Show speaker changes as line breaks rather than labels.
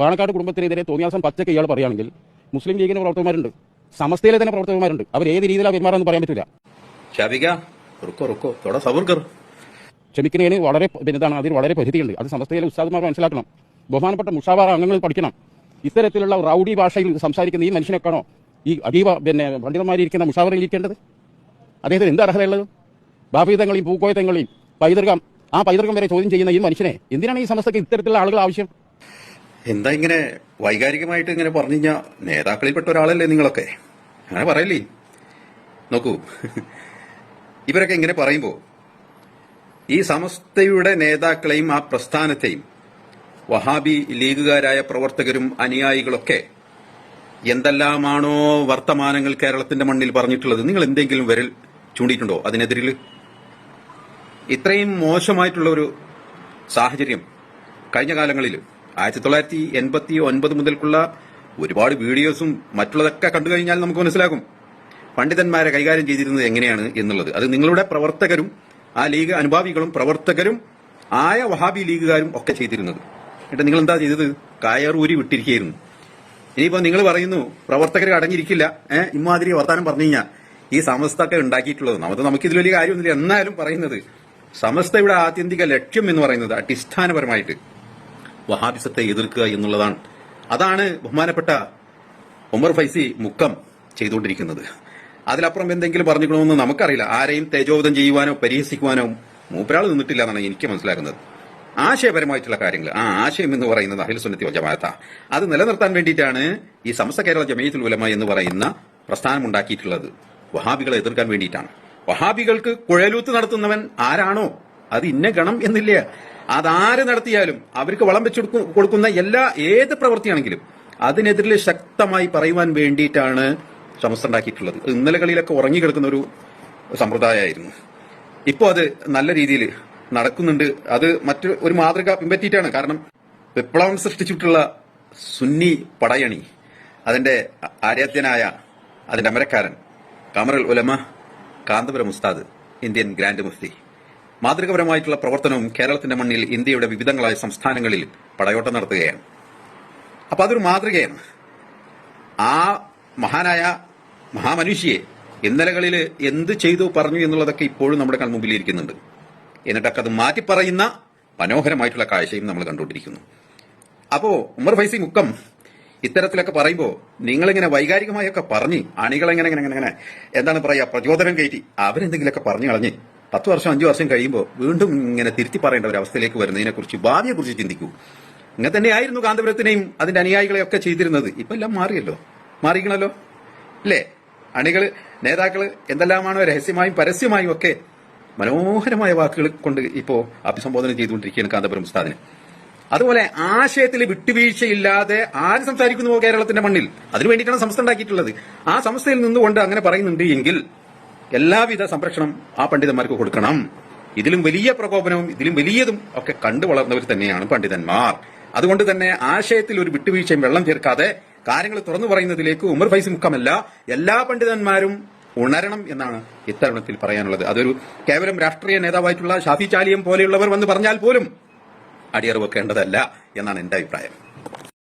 പാണക്കാട് കുടുംബത്തിനെതിരെ തോന്നിയാസം പച്ചക്ക് ഇയാൾ പറയുകയാണെങ്കിൽ മുസ്ലിം ലീഗിന്റെ പ്രവർത്തകന്മാരുണ്ട്. സമസ്തയിലെ തന്നെ പ്രവർത്തകന്മാരുണ്ട്. അവർ ഏത് രീതിയിലാണ് പെരുമാറാന്ന് പറയാൻ പറ്റില്ല ക്ഷമിക്കുന്നതിന് വളരെ എന്താണ് അതിന് വളരെ പരിധിയുണ്ട്. അത് സമസ്തയിലെ ഉസ്താദ്മാർ മനസ്സിലാക്കണം. ബഹുമാനപ്പെട്ട മുഷാവാറ അംഗങ്ങൾ പഠിക്കണം. ഇത്തരത്തിലുള്ള റൌഡി ഭാഷയിൽ സംസാരിക്കുന്ന ഈ മനുഷ്യനൊക്കെയാണോ ഈ അതീവ പിന്നെ പണ്ഡിതന്മാരിയിരിക്കുന്ന മുഷാവറിൽ ഇരിക്കേണ്ടത്? അദ്ദേഹത്തിന് എന്ത് അർഹതയുള്ളത്? ബാഫീതങ്ങളെയും പൂക്കോയത്തങ്ങളെയും പൈതൃകം ആ പൈതൃകം വരെ ചോദ്യം ചെയ്യുന്ന ഈ മനുഷ്യനെ എന്തിനാണ് ഈ സമസ്തക്ക് ഇത്തരത്തിലുള്ള ആളുകൾ ആവശ്യം?
എന്താ ഇങ്ങനെ വൈകാരികമായിട്ട് ഇങ്ങനെ പറഞ്ഞു കഴിഞ്ഞാൽ നേതാക്കളിൽപ്പെട്ട ഒരാളല്ലേ നിങ്ങളൊക്കെ? അങ്ങനെ പറയല്ലേ? നോക്കൂ. ഇവരൊക്കെ ഇങ്ങനെ പറയുമ്പോൾ ഈ സമസ്തയുടെ നേതാക്കളെയും ആ പ്രസ്ഥാനത്തെയും വഹാബി ലീഗുകാരായ പ്രവർത്തകരും അനുയായികളൊക്കെ എന്തെല്ലാമാണോ വർത്തമാനങ്ങൾ കേരളത്തിന്റെ മണ്ണിൽ പറഞ്ഞിട്ടുള്ളത്? നിങ്ങൾ എന്തെങ്കിലും വിരൽ ചൂണ്ടിയിട്ടുണ്ടോ അതിനെതിരിൽ ഇത്രയും മോശമായിട്ടുള്ള ഒരു സാഹചര്യം കഴിഞ്ഞ കാലങ്ങളിൽ ആയിരത്തി തൊള്ളായിരത്തി എൺപത്തി ഒൻപത് മുതൽക്കുള്ള ഒരുപാട് വീഡിയോസും മറ്റുള്ളതൊക്കെ കണ്ടു കഴിഞ്ഞാൽ നമുക്ക് മനസ്സിലാകും പണ്ഡിതന്മാരെ കൈകാര്യം ചെയ്തിരുന്നത് എങ്ങനെയാണ് എന്നുള്ളത്. അത് നിങ്ങളുടെ പ്രവർത്തകരും ആ ലീഗ് അനുഭാവികളും പ്രവർത്തകരും ആയ വഹാബി ലീഗുകാരും ഒക്കെ ചെയ്തിരുന്നത്. എന്നിട്ട് നിങ്ങൾ എന്താ ചെയ്തത്? കായറൂരി വിട്ടിരിക്കുകയായിരുന്നു. ഇനിയിപ്പോ നിങ്ങൾ പറയുന്നു പ്രവർത്തകർ അടങ്ങിയിരിക്കില്ല. ഏഹ് ഇമാതിരി വർത്താനം പറഞ്ഞു കഴിഞ്ഞാൽ ഈ സമസ്തക്കെ ഉണ്ടാക്കിയിട്ടുള്ളത്. നമുക്ക് ഇതിൽ വലിയ കാര്യമൊന്നുമില്ല. എന്നാലും പറയുന്നത് സമസ്തയുടെ ആത്യന്തിക ലക്ഷ്യം എന്ന് പറയുന്നത് അടിസ്ഥാനപരമായിട്ട് വഹാബിസത്തെ എതിർക്കുക എന്നുള്ളതാണ്. അതാണ് ബഹുമാനപ്പെട്ട ഉമർ ഫൈസി മുക്കം ചെയ്തുകൊണ്ടിരിക്കുന്നത്. അതിലപ്പുറം എന്തെങ്കിലും പറഞ്ഞിക്കണമെന്ന് നമുക്കറിയില്ല. ആരെയും തേജോവധം ചെയ്യുവാനോ പരിഹസിക്കുവാനോ മൂപ്പരാൾ നിന്നിട്ടില്ല എന്നാണ് എനിക്ക് മനസ്സിലാക്കുന്നത് ആശയപരമായിട്ടുള്ള കാര്യങ്ങൾ. ആ ആശയം എന്ന് പറയുന്നത് അഹിൽ സുന്നത്തി ജമാഅത്ത. അത് നിലനിർത്താൻ വേണ്ടിയിട്ടാണ് ഈ സമസ്ത കേരള ജമയത്തുൽ ഉലമ എന്ന് പറയുന്ന പ്രസ്ഥാനം ഉണ്ടാക്കിയിട്ടുള്ളത് വഹാബികളെ എതിർക്കാൻ വേണ്ടിയിട്ടാണ്. വഹാബികൾക്ക് കുഴലൂത്ത് നടത്തുന്നവൻ ആരാണോ? അത് ഇന്ന ഗണം എന്നില്ല. അതാര് നടത്തിയാലും അവർക്ക് വളം വെച്ചു കൊടുക്കുന്ന എല്ലാ ഏത് പ്രവൃത്തിയാണെങ്കിലും അതിനെതിരിൽ ശക്തമായി പറയുവാൻ വേണ്ടിയിട്ടാണ് സമസ്ത ഉണ്ടാക്കിയിട്ടുള്ളത് ഇന്നലകളിലൊക്കെ ഉറങ്ങി ഉറങ്ങിക്കിടക്കുന്ന ഒരു സമ്പ്രദായമായിരുന്നു. ഇപ്പോൾ അത് നല്ല രീതിയിൽ നടക്കുന്നുണ്ട്. അത് മറ്റു ഒരു മാതൃക പിൻപറ്റിയിട്ടാണ്. കാരണം വിപ്ലവം സൃഷ്ടിച്ചിട്ടുള്ള സുന്നി പടയണി അതിന്റെ ആരാധ്യനായ അതിന്റെ അമരക്കാരൻ കമറൽ ഉലമ കാന്തപുരം ഉസ്താദ് ഇന്ത്യൻ ഗ്രാൻഡ് മുഫ്തി. മാതൃകപരമായിട്ടുള്ള പ്രവർത്തനവും കേരളത്തിന്റെ മണ്ണിൽ ഇന്ത്യയുടെ വിവിധങ്ങളായ സംസ്ഥാനങ്ങളിൽ പടയോട്ടം നടത്തുകയാണ്. അപ്പൊ അതൊരു മാതൃകയാണ്. ആ മഹാനായ മഹാമനുഷ്യയെ ഇന്നലകളിൽ എന്ത് ചെയ്തു പറഞ്ഞു എന്നുള്ളതൊക്കെ ഇപ്പോഴും നമ്മുടെ കൺമുമ്പിൽ ഇരിക്കുന്നുണ്ട്. എന്നിട്ടൊക്കെ അത് മാറ്റി പറയുന്ന മനോഹരമായിട്ടുള്ള കാഴ്ചയും നമ്മൾ കണ്ടുകൊണ്ടിരിക്കുന്നു. അപ്പോ ഉമർ ഫൈസി മുക്കം ഇത്തരത്തിലൊക്കെ പറയുമ്പോൾ നിങ്ങളിങ്ങനെ വൈകാരികമായൊക്കെ പറഞ്ഞ് അണികളെങ്ങനെ ഇങ്ങനെ ഇങ്ങനെ എന്താണ് പറയുക പ്രചോദനം കയറ്റി അവരെന്തെങ്കിലുമൊക്കെ പറഞ്ഞു കളഞ്ഞ് പത്ത് വർഷം അഞ്ചു വർഷം കഴിയുമ്പോൾ വീണ്ടും ഇങ്ങനെ തിരുത്തി പറയേണ്ട ഒരു അവസ്ഥയിലേക്ക് വരുന്നതിനെ കുറിച്ച് ഭാവിയെ കുറിച്ച് ചിന്തിക്കൂ. ഇങ്ങനെ തന്നെയായിരുന്നു കാന്തപുരത്തിനെയും അതിന്റെ അനുയായികളെയൊക്കെ ചെയ്തിരുന്നത്. ഇപ്പൊ എല്ലാം മാറിയല്ലോ. മാറിക്കണല്ലോ അല്ലേ അണികൾ നേതാക്കൾ എന്തെല്ലാമാണോ രഹസ്യമായും പരസ്യമായും ഒക്കെ മനോഹരമായ വാക്കുകൾ കൊണ്ട് ഇപ്പോ അഭിസംബോധന ചെയ്തുകൊണ്ടിരിക്കുകയാണ് കാന്തപുരം ഉസ്താദിന്. അതുപോലെ ആശയത്തിൽ വിട്ടുവീഴ്ചയില്ലാതെ ആര് സംസാരിക്കുന്നുവോ കേരളത്തിന്റെ മണ്ണിൽ? അതിനു വേണ്ടിയിട്ടാണ് സംസ്ഥ ഉണ്ടാക്കിയിട്ടുള്ളത്. ആ സംസ്ഥയിൽ നിന്നുകൊണ്ട് അങ്ങനെ പറയുന്നുണ്ട് എങ്കിൽ എല്ലാവിധ സംരക്ഷണം ആ പണ്ഡിതന്മാർക്ക് കൊടുക്കണം. ഇതിലും വലിയ പ്രകോപനവും ഇതിലും വലിയതും ഒക്കെ കണ്ടു വളർന്നവർ തന്നെയാണ് പണ്ഡിതന്മാർ. അതുകൊണ്ട് തന്നെ ആശയത്തിൽ ഒരു വിട്ടുവീഴ്ചയും വെള്ളം തീർക്കാതെ കാര്യങ്ങൾ തുറന്നു പറയുന്നതിലേക്ക് ഉമർ ഫൈസ് മുഖമല്ല എല്ലാ പണ്ഡിതന്മാരും ഉണരണം എന്നാണ് ഇത്തരുണത്തിൽ പറയാനുള്ളത്. അതൊരു കേവലം രാഷ്ട്രീയ നേതാവായിട്ടുള്ള ഷാഫി ചാലിയം പോലെയുള്ളവർ വന്ന് പറഞ്ഞാൽ പോലും അടിയറവ് വെക്കേണ്ടതല്ല എന്നാണ് എന്റെ അഭിപ്രായം.